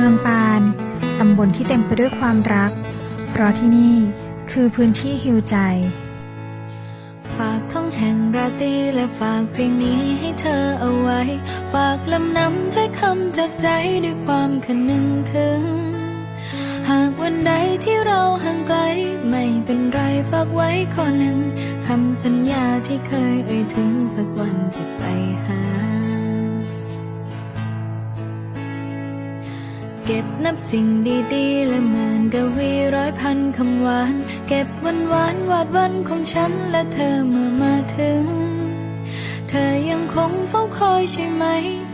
เมืองปาน ตำบลที่เต็มไปด้วยความรัก เพราะที่นี่คือพื้นที่ฮิวใจ ฝากท้องแห่งราตรีและฝากเพลงนี้ให้เธอเอาไว้ ฝากลำนำด้วยคำจากใจด้วยความคนึงถึง หากวันใดที่เราห่างไกล ไม่เป็นไรฝากไว้ข้อหนึ่งคำสัญญาที่เคยเอ่ยถึงสักวันจะไปหา เก็บนับสิ่งดีๆ และหมื่นกวีร้อยพันคำหวาน เก็บวันหวานวาดวันของฉันและเธอเมื่อมาถึง เธอยังคงเฝ้าคอยใช่ไหม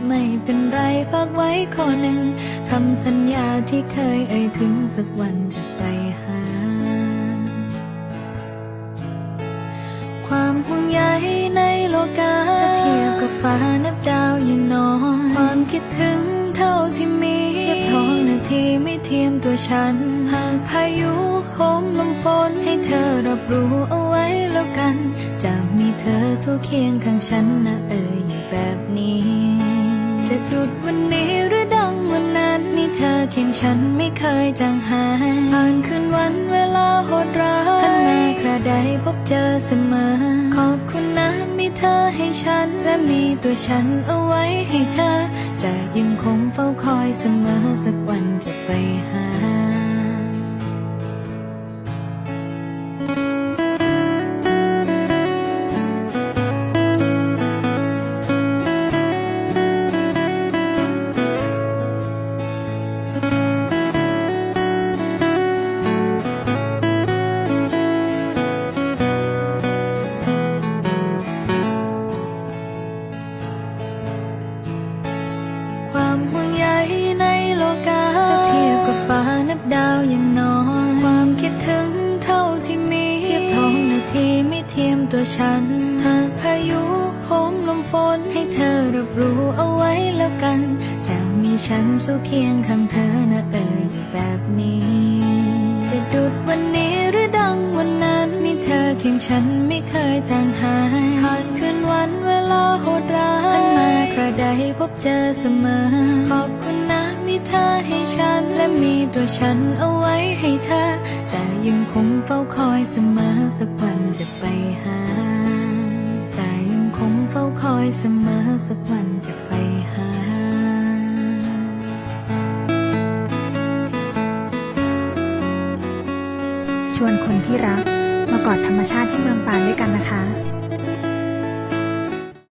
ไม่เป็นไรฝากไว้ข้อหนึ่งคำสัญญาที่เคยเอ่ยถึงสักวันจะไปหา ความห่วงใยในโลกาถ้าเทียบกับฟ้านับดาวยังน้อยความคิดถึงเท่าที่มีเทียบทองนา ที่ไม่เทียมตัวฉัน หากพายุโหมลมฝนให้เธอรับรู้เอาไว้แล้วกัน จะมีเธอสู้เคียงข้างฉันนะเอ่ยแบบนี้ จะดุดวันนี้หรือดังวันนั้น มีเธอเคียงฉันไม่เคยจางหายผ่านคืนวันเวลาโหดร้ายหันมาคราใดพบเจอเสมอ เธอให้ฉัน และมีตัวฉันเอาไว้ให้เธอ จะยังคงเฝ้าคอยเสมอสักวันจะไปหา ความห่วงใยในโลกาถ้าเทียบกับฟ้านับดาวยังน้อย ความคิดถึงเท่าที่มี เทียบทองนาทีไม่เทียมตัวฉัน หากพายุโหมลมฝนให้เธอรับรู้เอาไว้แล้วกัน จะมีฉันสู้เคียงข้างเธอนะเอ่ยแบบนี้ จะดุดวันนี้หรือดังวันนั้น มีเธอเคียงฉันไม่เคยจางหายผ่านคืนวันเวลาโหด พบเจอเสมอ ขอบคุณนะมีเธอให้ฉัน และมีตัวฉันเอาไว้ให้เธอ จะยังคงเฝ้าคอยเสมอ สักวันจะไปหา แต่ยังคงเฝ้าคอยเสมอ สักวันจะไปหาชวนคนที่รักมากอดธรรมชาติที่เมืองปานด้วยกันนะคะ